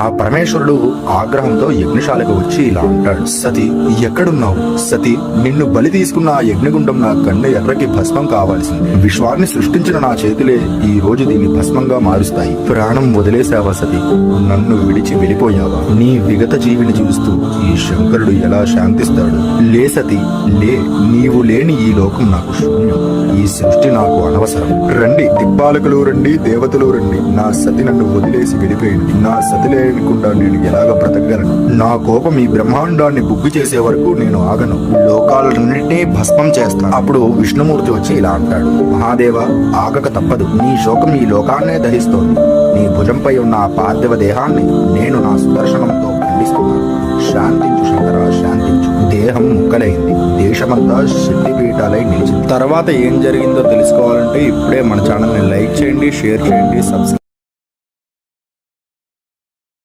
ఆ పరమేశ్వరుడు ఆగ్రహంతో యజ్ఞశాలకు వచ్చి ఇలా అంటాడు. సతి ఎక్కడున్నావు? సతి నిన్ను బలి తీసుకున్న ఆ యజ్ఞగుండం నా కన్ను ఎర్రకి భస్మం కావాల్సిందే. విశ్వాన్ని సృష్టించిన నా చేతులే ఈ రోజు దీన్ని భస్మంగా మారుస్తాయి. ప్రాణం వదిలేసావా సతి? నన్ను విడిచి వెళ్ళిపోయావా? నీ విగత జీవిని చూస్తూ ఈ శంకరుడు ఎలా శాంతిస్తాడు? లే సతి లే. నీవు లేని ఈ లోకం నాకు శూన్యం. ఈ సృష్టి నాకు అనవసరం. రండి దిక్పాలకులు రండి దేవతలు రండి. నా సతి నన్ను వదిలేసి వెళ్ళిపోయింది. నా సతి లేకుండా నేను ఎలాగ బ్రతకగలను? నా కోపం ఈ బ్రహ్మాండాన్ని బుగ్గు చేసే వరకు నేను ఆగను. లోకాలన్నింటినీ భస్మం చేస్తాను. అప్పుడు విష్ణుమూర్తి వచ్చి ఇలా అంటాడు. మహాదేవ ఆగక తప్పదు. నీ శోకం ఈ లోకాన్నే దహిస్తోంది. నీ భుజంపై ఉన్న ఆ పార్థివ దేహాన్ని నేను నా సుదర్శనంతో ఖండిస్తున్నాను. శాంతించు శంకర శాంతించు. దేహం ముక్కలైంది. దేశమంతా శక్తిపీఠాలై నిలిచింది. తర్వాత ఏం జరిగిందో తెలుసుకోవాలంటే ఇప్పుడే మన ఛానల్ని లైక్ చేయండి షేర్ చేయండి సబ్స్క్రైబ్